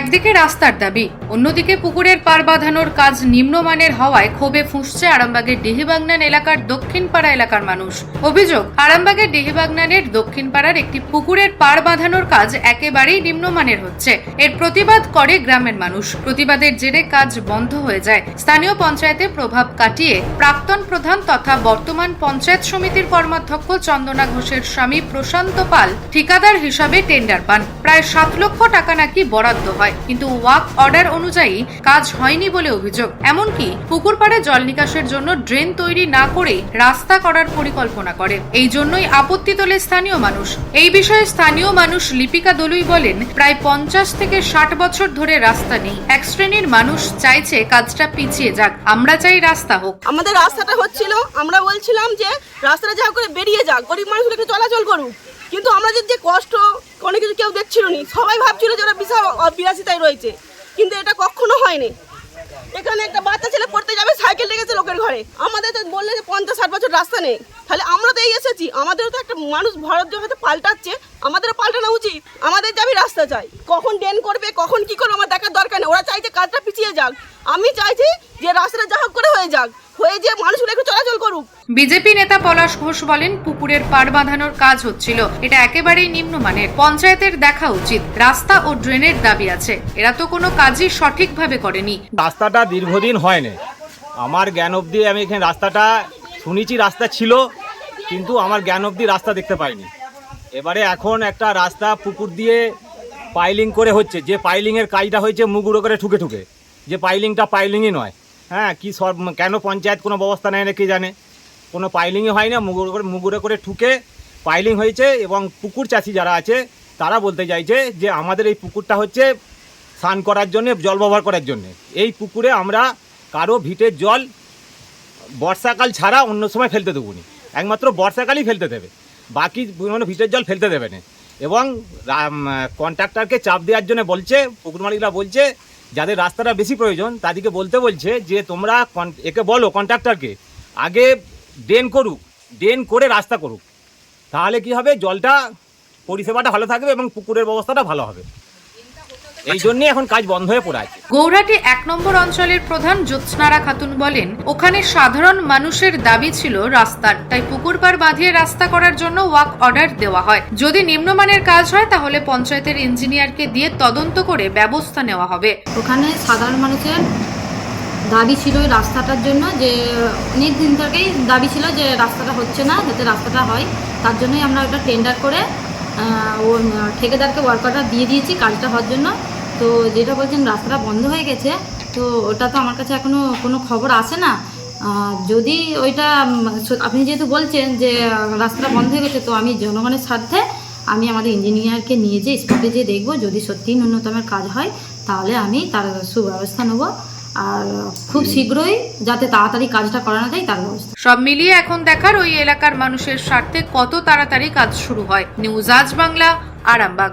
একদিকে রাস্তার দাবি, অন্যদিকে পুকুরের পার বাঁধানোর কাজ নিম্নমানের হওয়ায় ক্ষোভে ফুঁসছে আরামবাগের ডিহিবাগনান এলাকার দক্ষিণপাড়া এলাকার মানুষ। অভিযোগ, আরামবাগের ডিহিবাগনানের দক্ষিণপাড়ার একটি পুকুরের পার বাঁধানোর কাজ একেবারেই নিম্নমানের হচ্ছে। এর প্রতিবাদ করে গ্রামের মানুষ। প্রতিবাদের জেরে কাজ বন্ধ হয়ে যায়। স্থানীয় পঞ্চায়েতে প্রভাব কাটিয়ে প্রাক্তন প্রধান তথা বর্তমান পঞ্চায়েত সমিতির কর্মাধ্যক্ষ চন্দনা ঘোষের স্বামী প্রশান্ত পাল ঠিকাদার হিসাবে টেন্ডার পান। প্রায় সাত লক্ষ টাকা নাকি বরাদ্দ হয়। কিন্তু ওয়াক অর্ডার অনুযায়ী কাজ হয়নি বলে অভিযোগ। এমনকি পুকুর পাড়ে জল নিকাশের জন্য ড্রেন তৈরি না করে রাস্তা করার পরিকল্পনা করে। এই জন্যই আপত্তি তোলে স্থানীয় মানুষ। এই বিষয়ে স্থানীয় মানুষ লিপিকা দলুই বলেন, প্রায় পঞ্চাশ থেকে ষাট বছর ধরে রাস্তা নেই। এক শ্রেণির মানুষ চাইছে কাজটা পিছিয়ে যাক। আমরা চাই রাস্তা হোক। আমাদের রাস্তাটা হচ্ছিল, আমরা বলছিলাম যে রাস্তাটা যা করে বেরিয়ে যাক। গরিব মানুষগুলো চলাচল করুক। কিন্তু আমাদের যে কষ্ট অনেক কিছু কেউ দেখছিল নি সবাই ভাবছিল যে ওরা বিশাল বিলাসিতায় রয়েছে। কিন্তু এটা কখনো হয়নি। এখানে একটা বাচ্চা ছেলে পড়তে যাবে, সাইকেল লেগেছে লোকের ঘরে। আমাদের তো বললে যে পঞ্চাশ, ষাট বছর রাস্তা নেই। তাহলে আমরা তো এই এসেছি। আমাদেরও তো একটা মানুষ ভারত জগতে পাল্টাচ্ছে। আমাদেরও পাল্টানো উচিত। আমাদের যাবি রাস্তা চাই। কখন ডেন করবে, কখন কি করবে, আমার দেখার দরকার নেই। ওরা চাইছে কাজটা পিছিয়ে যাক। আমি চাইছি যে রাস্তাটা যা হোক করে হয়ে যাক। হয়ে যে মানুষগুলো একটু চলাচল করুক। বিজেপি নেতা পলাশ ঘোষ বলেন পুকুরের পাড় বাঁধানোর কাজ হচ্ছিল। এটা একেবারেই নিম্নমানের। পঞ্চায়েতের দেখা উচিত। রাস্তা ও ড্রেনের দাবি আছে। এরা তো কোনো কাজই সঠিকভাবে করেনি। রাস্তাটা দীর্ঘদিন হয়নি। আমার জ্ঞান অবধি আমি এখানে রাস্তাটা শুনেছি রাস্তা ছিল কিন্তু আমার জ্ঞান অবধি রাস্তা দেখতে পাইনি। এবারে এখন একটা রাস্তা পুকুর দিয়ে পাইলিং করে হচ্ছে। যে পাইলিংয়ের কাজটা হয়েছে মুগুড়ো করে ঠুকে ঠুকে। যে পাইলিংটা পাইলিংই নয়। হ্যাঁ কি সব, কেন পঞ্চায়েত কোনো ব্যবস্থা নেয় না কে জানে? কোনো পাইলিংই হয় না মুগুড়ো করে মুগুড়ো করে ঠুকে পাইলিং হয়েছে এবং পুকুর চাষি যারা আছে, তারা বলতে চাইছে যে আমাদের এই পুকুরটা হচ্ছে স্নান করার জন্যে, জল ব্যবহার করার জন্যে। এই পুকুরে আমরা কারও ভিটের জল বর্ষাকাল ছাড়া অন্য সময় ফেলতে দেবো নি। একমাত্র বর্ষাকালই ফেলতে দেবে। বাকি মানে ভিটের জল ফেলতে দেবে না। এবং কন্ট্রাক্টরকে চাপ দেওয়ার জন্য বলছে, পুকুর মালিকরা বলছে যাদের রাস্তাটা বেশি প্রয়োজন, তাদেরকে বলতে বলছে যে তোমরা একে বলো কন্ট্রাক্টরকে আগে ড্রেন করুক ড্রেন করে রাস্তা করুক। তাহলে কি হবে? জলটা পরিষেবাটা ভালো থাকবে এবং পুকুরের ব্যবস্থাটা ভালো হবে। এই জন্যই এখন কাজ বন্ধ হয়ে পড়ে আছে। গৌরাটি এক নম্বর অঞ্চলের প্রধান জ্যোৎস্নারা খাতুন বলেন ওখানে সাধারণ মানুষের দাবি ছিল রাস্তার তাই পুকুর পাড় বাঁধিয়ে রাস্তা করার জন্য ওয়াক অর্ডার দেওয়া হয়। যদি নিম্নমানের কাজ হয় তাহলে পঞ্চায়েতের ইঞ্জিনিয়ারকে দিয়ে তদন্ত করে ব্যবস্থা নেওয়া হবে। ওখানে সাধারণ মানুষের দাবি ছিল ওই রাস্তাটার জন্য যে অনেক দিন থেকেই দাবি ছিল যে রাস্তাটা হচ্ছে না যাতে রাস্তাটা হয়। তার জন্যই আমরা ওটা টেন্ডার করে ও ঠিকাদারকে ওয়ার্কারটা দিয়ে দিয়েছি কাজটা হওয়ার জন্য। তো যেটা বলছেন রাস্তাটা বন্ধ হয়ে গেছে, তো ওটা তো আমার কাছে এখনও কোনো খবর আসে না। যদি ওইটা আপনি যেহেতু বলছেন যে রাস্তাটা বন্ধ হয়ে গেছে, তো আমি জনগণের স্বার্থে আমি আমাদের ইঞ্জিনিয়ারকে নিয়ে যেয়ে স্পটে যেয়ে দেখব যদি সত্যিই ন্যূনতমের কাজ হয়, তাহলে আমি তার সুব্যবস্থা নেব। আর খুব শীঘ্রই যাতে তাড়াতাড়ি কাজটা করানো যায়, তার ব্যবস্থা। সব মিলিয়ে এখন দেখার ওই এলাকার মানুষের স্বার্থে কত তাড়াতাড়ি কাজ শুরু হয়। নিউজ আজ বাংলা, আরামবাগ।